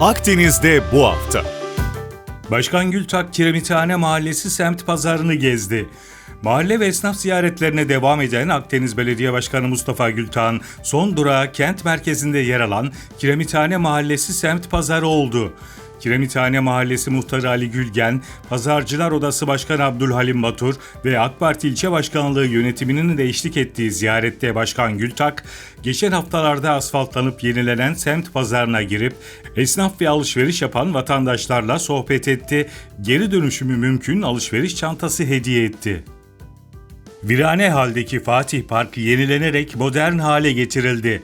Akdeniz'de bu hafta. Başkan Gültak Kiremithane Mahallesi semt pazarını gezdi. Mahalle ve esnaf ziyaretlerine devam eden Akdeniz Belediye Başkanı Mustafa Gültak'ın son durağı kent merkezinde yer alan Kiremithane Mahallesi semt pazarı oldu. Kiremithane Mahallesi Muhtarı Ali Gülgen, Pazarcılar Odası Başkanı Abdülhalim Batur ve AK Parti İlçe Başkanlığı yönetiminin de eşlik ettiği ziyarette Başkan Gültak, geçen haftalarda asfaltlanıp yenilenen semt pazarına girip esnaf ve alışveriş yapan vatandaşlarla sohbet etti, geri dönüşümü mümkün alışveriş çantası hediye etti. Virane haldeki Fatih Park yenilenerek modern hale getirildi.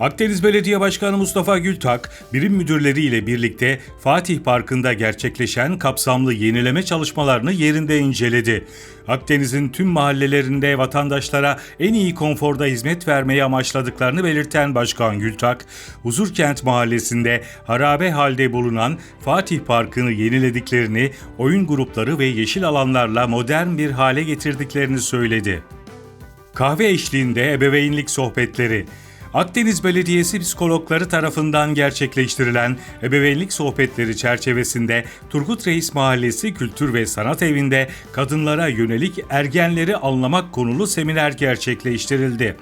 Akdeniz Belediye Başkanı Mustafa Gültak, birim müdürleri ile birlikte Fatih Parkı'nda gerçekleşen kapsamlı yenileme çalışmalarını yerinde inceledi. Akdeniz'in tüm mahallelerinde vatandaşlara en iyi konforda hizmet vermeyi amaçladıklarını belirten Başkan Gültak, Huzurkent Mahallesi'nde harabe halde bulunan Fatih Parkı'nı yenilediklerini, oyun grupları ve yeşil alanlarla modern bir hale getirdiklerini söyledi. Kahve eşliğinde ebeveynlik sohbetleri. Akdeniz Belediyesi psikologları tarafından gerçekleştirilen ebeveynlik sohbetleri çerçevesinde Turgut Reis Mahallesi Kültür ve Sanat Evi'nde kadınlara yönelik ergenleri anlamak konulu seminer gerçekleştirildi.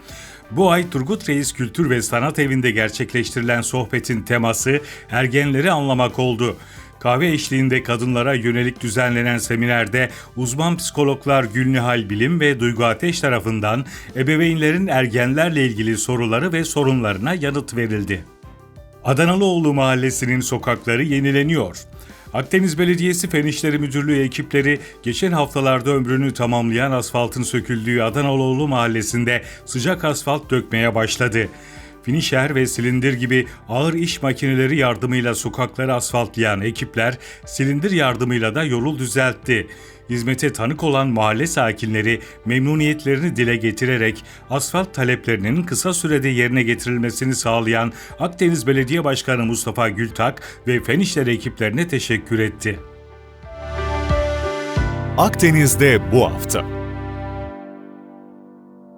Bu ay Turgut Reis Kültür ve Sanat Evi'nde gerçekleştirilen sohbetin teması ergenleri anlamak oldu. Kahve eşliğinde kadınlara yönelik düzenlenen seminerde uzman psikologlar Gülnihal Bilim ve Duygu Ateş tarafından ebeveynlerin ergenlerle ilgili soruları ve sorunlarına yanıt verildi. Adanalıoğlu Mahallesi'nin sokakları yenileniyor. Akdeniz Belediyesi Fen İşleri Müdürlüğü ekipleri geçen haftalarda ömrünü tamamlayan asfaltın söküldüğü Adanalıoğlu Mahallesi'nde sıcak asfalt dökmeye başladı. Finişer ve silindir gibi ağır iş makineleri yardımıyla sokakları asfaltlayan ekipler silindir yardımıyla da yolu düzeltti. Hizmete tanık olan mahalle sakinleri memnuniyetlerini dile getirerek asfalt taleplerinin kısa sürede yerine getirilmesini sağlayan Akdeniz Belediye Başkanı Mustafa Gültak ve Fen İşleri ekiplerine teşekkür etti. Akdeniz'de bu hafta.